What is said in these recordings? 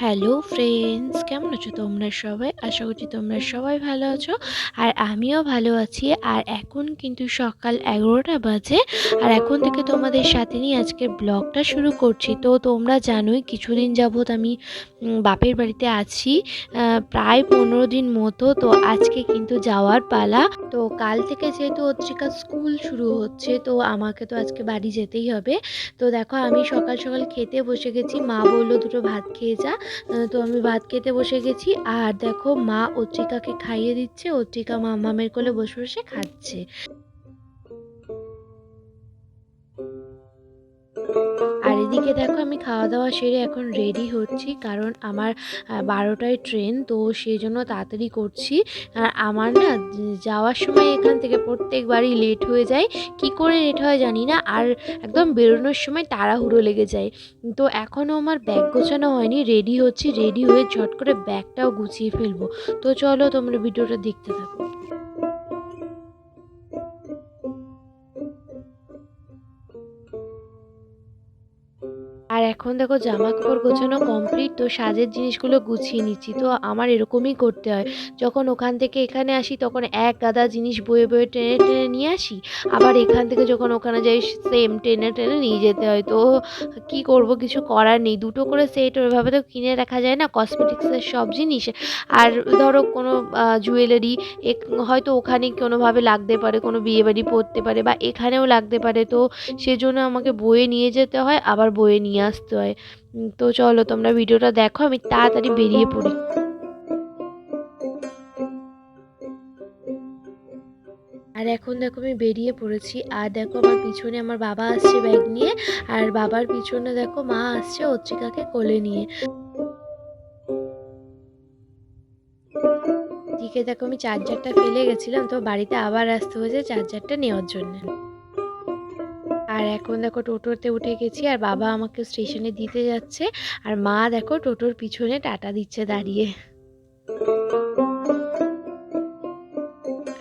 Hello friends, কেমন আছো তোমরা সবাই? আশা করছি তোমরা সবাই ভালো আছো আর আমিও ভালো আছি। আর এখন কিন্তু সকাল এগারোটা বাজে আর এখন থেকে তোমাদের সাথে নিয়ে আজকের ব্লগটা শুরু করছি। তো তোমরা জানোই কিছুদিন যাবৎ আমি বাপের বাড়িতে আছি প্রায় পনেরো দিন মতো। তো আজকে কিন্তু যাওয়ার পালা। তো কাল থেকে যেহেতু অত্রিকা স্কুল শুরু হচ্ছে, তো আমাকে তো আজকে বাড়ি যেতেই হবে। তো দেখো আমি সকাল সকাল খেতে বসে গেছি। মা বলল, দুটো ভাত খেয়ে যা। তো আমি ভাত খেতে বসে গেছি। আর দেখো মা অত্রিকাকে খাইয়ে দিচ্ছে অত্রিকা মামামের কোলে বসে বসে খাচ্ছে। এদিকে দেখো আমি খাওয়া দাওয়া সেরে এখন রেডি হচ্ছি, কারণ আমার বারোটায় ট্রেন তো সেই জন্য তাড়াতাড়ি করছি। আর আমার না, যাওয়ার সময় এখান থেকে প্রত্যেকবারই লেট হয়ে যায়। কি করে লেট হয় জানি না, আর একদম বেরোনোর সময় তাড়াহুড়ো লেগে যায়। তো এখনও আমার ব্যাগ গোছানো হয়নি রেডি হচ্ছি রেডি হয়ে ঝট করে ব্যাগটাও গুছিয়ে ফেলব। তো চলো তোমরা ভিডিওটা দেখতে থাকো। আর এখন দেখো জামা কাপড় গোছানো কমপ্লিট তো সাজের জিনিসগুলো গুছিয়ে নিচ্ছি। তো আমার এরকমই করতে হয়। যখন ওখান থেকে এখানে আসি, তখন এক গাদা জিনিস বয়ে বয়ে টেনে টেনে নিয়ে আসি। আবার এখান থেকে যখন ওখানে যাই সেম টেনে টেনে নিয়ে যেতে হয়। তো কি করব? কিছু করার নেই। দুটো করে সেট ওইভাবে তো কিনে রাখা যায় না কসমেটিক্সের সব জিনিস। আর ধরো কোনো জুয়েলারি হয়তো ওখানে কোনোভাবে লাগতে পারে, কোনো বিয়েবাড়ি পরতে পারে বা এখানেও লাগতে পারে। তো সেজন্য আমাকে বয়ে নিয়ে যেতে হয়, আবার বয়ে নিয়ে আসতে হয়। তো চলো তোমরা ভিডিওটা দেখো, আমি তাড়াতাড়ি বেরিয়ে পড়ি। আর এখন দেখো আমি বেরিয়ে পড়েছি, আর দেখো আমার পিছনে আমার বাবা আসছে ব্যাগ নিয়ে, আর বাবার পিছনে দেখো মা আসছে অত্রিকাকে কোলে নিয়ে। দিকে দেখো আমি চার্জারটা ফেলে গেছিলাম, তো বাড়িতে আবার আসতে হয়েছে চার্জারটা নেওয়ার জন্য। আর এখন দেখো টোটোতে উঠে গেছি আর বাবা আমাকে স্টেশনে দিতে যাচ্ছে। আর মা দেখো টোটোর পিছনে টাটা দিচ্ছে দাঁড়িয়ে।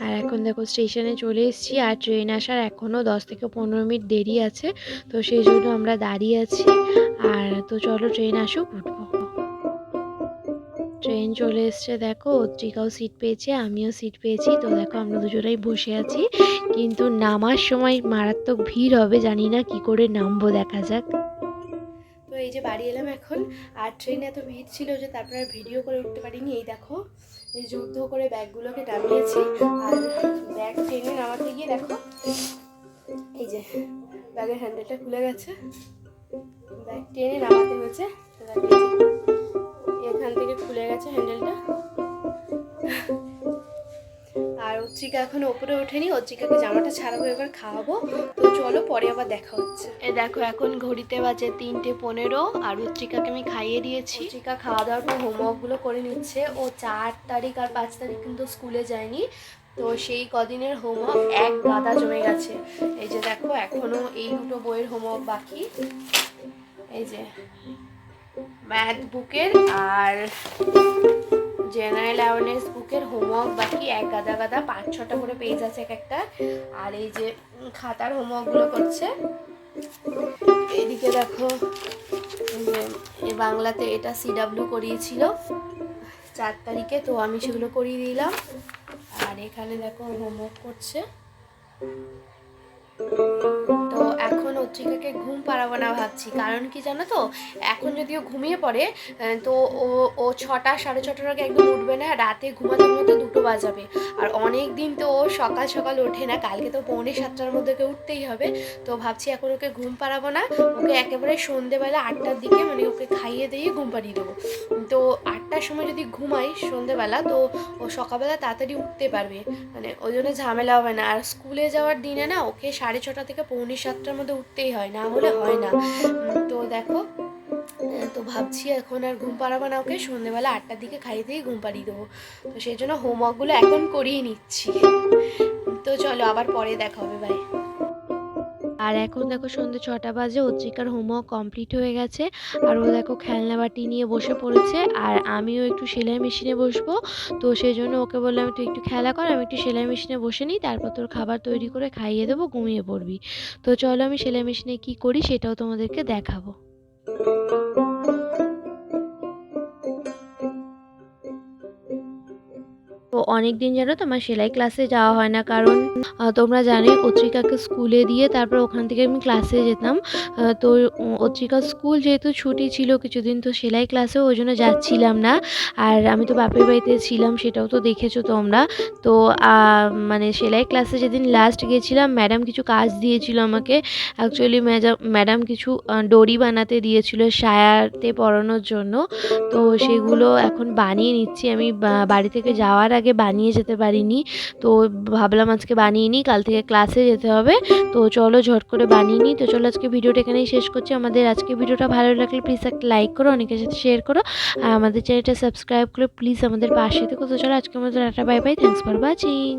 আর এখন দেখো স্টেশনে চলে এসেছি আর ট্রেন আসার এখনও দশ থেকে পনেরো মিনিট দেরি আছে। তো সেই জন্য আমরা দাঁড়িয়ে আছি। আর তো চলো ট্রেন আসুক, উঠবো। ট্রেন চলে এসছে, দেখো। অত্রিকাও সিট পেয়েছে, আমিও সিট পেয়েছি। তো দেখো, আমরা দুজনেই বসে আছি। কিন্তু নামার সময় মারাত্মক ভিড় হবে, জানি না কি করে নামবো, দেখা যাক। তো এই যে বাড়ি এলাম এখন। আর ট্রেনে এত ভিড় ছিল যে তারপর আর ভিডিও করে উঠতে পারিনি। এই দেখো, এই যুদ্ধ করে ব্যাগগুলোকে নামিয়েছি। আর ব্যাগ ট্রেনে নামাতে গিয়ে দেখো, এই যে ব্যাগের হ্যান্ডেলটা খুলে গেছে। ব্যাগ ট্রেনে নামাতে হয়েছে। এখান থেকে খুলে গেছে হ্যান্ডেলটা। আর অত্রিকা এখন ওপরে ওঠেনি অত্রিকাকে জামাটা ছাড়াবো এবার খাওয়াবো। তো চলো পরে আবার দেখা হচ্ছে। এ দেখো এখন ঘড়িতে বাজে তিনটে পনেরো আর অত্রিকাকে আমি খাইয়ে দিয়েছি। অত্রিকা খাওয়া দাওয়ার পর হোমওয়ার্কগুলো করে নিচ্ছে। ও চার তারিখ আর পাঁচ তারিখ কিন্তু স্কুলে যায়নি। তো সেই কদিনের হোমওয়ার্ক এক গাদা জমে গেছে। এই যে দেখো এখনও এই দুটো বইয়ের হোমওয়ার্ক বাকি। এই যে ম্যাথ বুকের আর জেনারেল অ্যাওয়ারনেস বুকের হোমওয়ার্ক বাকি এক গাদা গাদা পাঁচ ছটা করে পেজ আছে এক একটা। আর এই যে খাতার হোমওয়ার্কগুলো করছে, এদিকে দেখো বাংলাতে এটা সিডাব্লিউ করিয়েছিল, চার তারিখে, তো আমি সেগুলো করিয়ে দিলাম। আর এখানে দেখো হোমওয়ার্ক করছে। এখন অত্রিকাকে ঘুম পাড়াবো না ভাবছি। কারণ কি জানো তো? এখন যদিও ঘুমিয়ে পড়ে তো ও ও ছটা, সাড়ে ছটার আগে একদম উঠবে না, রাতে ঘুমাতে ঘুমাতে দুটো বাজাবে। আর অনেক দিন তো ও সকাল সকাল ওঠে না, কালকে তো পৌনে সাতটার মধ্যে ওকে উঠতেই হবে। তো ভাবছি এখন ওকে ঘুম পাড়াবো না, ওকে একেবারে সন্ধেবেলা আটটার দিকে মানে ওকে খাইয়ে দিয়ে ঘুম পাড়িয়ে দেবো। তো আটটার সময় যদি ঘুমাই সন্ধেবেলা, তো ও সকালবেলা তাড়াতাড়ি উঠতে পারবে। মানে ওই জন্য ঝামেলা হবে না। আর স্কুলে যাওয়ার দিনে না, ওকে সাড়ে ছটা থেকে পৌনে সাতটার মধ্যে উঠতেই হয়, না হলে হয় না। তো দেখো তো ভাবছি এখন আর ঘুম পাড়াবো না ওকে সন্ধ্যেবেলা আটটার দিকে খাইয়ে দিয়ে ঘুম পাড়িয়ে দেবো। তো সেই জন্য হোমওয়ার্কগুলো এখন করিয়ে নিচ্ছি। তো চলো আবার পরে দেখা হবে বাই আর এখন দেখো সন্ধ্যে ছটা বাজে অত্রিকার হোমওয়ার্ক কমপ্লিট হয়ে গেছে। আর ও দেখো খেলনা বাটি নিয়ে বসে পড়েছে। আর আমিও একটু সেলাই মেশিনে বসবো। তো সেই জন্য ওকে বললাম, তুই একটু খেলা কর, আমি একটু সেলাই মেশিনে বসে নিই। তারপর তোর খাবার তৈরি করে খাইয়ে দেবো, ঘুমিয়ে পড়বি। তো চলো আমি সেলাই মেশিনে কী করি সেটাও তোমাদেরকে দেখাবো। অনেক দিন জানো তো আমার সেলাই ক্লাসে যাওয়া হয় না। কারণ তোমরা জানোই অত্রিকাকে স্কুলে দিয়ে তারপর ওখান থেকে আমি ক্লাসে যেতাম। তো উম, অত্রিকার স্কুল যেহেতু ছুটি ছিল কিছুদিন তো সেলাই ক্লাসেও ওই জন্য যাচ্ছিলাম না। আর আমি তো বাপের বাড়িতে ছিলাম সেটাও তো দেখেছ তোমরা। তো মানে সেলাই ক্লাসে যেদিন লাস্ট গিয়েছিলাম ম্যাডাম কিছু কাজ দিয়েছিল আমাকে। অ্যাকচুয়ালি ম্যাডাম কিছু ডরি বানাতে দিয়েছিল সায়াতে পরানোর জন্য। তো সেগুলো এখন বানিয়ে নিচ্ছি। আমি বাড়ি থেকে যাওয়ার আগে বানিয়ে যেতে পারিনি। তো ভাবলাম আজকে বানিয়ে নিই, কাল থেকে ক্লাসে যেতে হবে। তো চলো ঝট করে বানিয়ে নিই। তো চলো আজকে ভিডিওটা এখানেই শেষ করছি। আমাদের আজকে ভিডিওটা ভালো লাগলে প্লিজ একটা লাইক করো, অনেকের সাথে শেয়ার করো। আর আমাদের চ্যানেলটা সাবস্ক্রাইব করো প্লিজ আমাদের পাশে থেকো। তো চলো আজকে আমাদের একটা bye bye thanks for watching